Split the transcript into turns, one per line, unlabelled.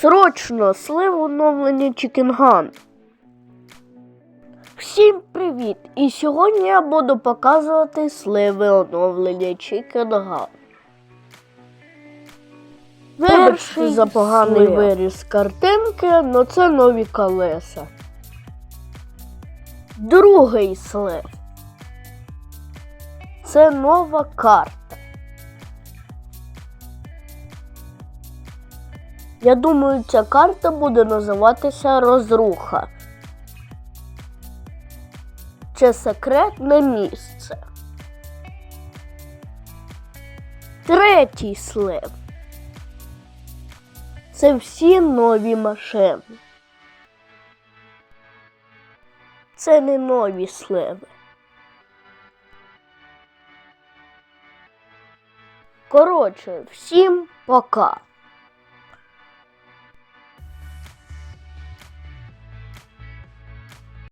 Срочно слив оновлення Чікінган. Всім привіт! І сьогодні я буду показувати сливи оновлення Чікінган. Вибачте за поганий
слив.
виріз картинки, але це нові колеса. Другий слив. Це нова карта. Я думаю, ця карта буде називатися Розруха. Це секретне місце. Третій слив. Це всі нові машини. Це не нові сливи. Коротше, всім пока.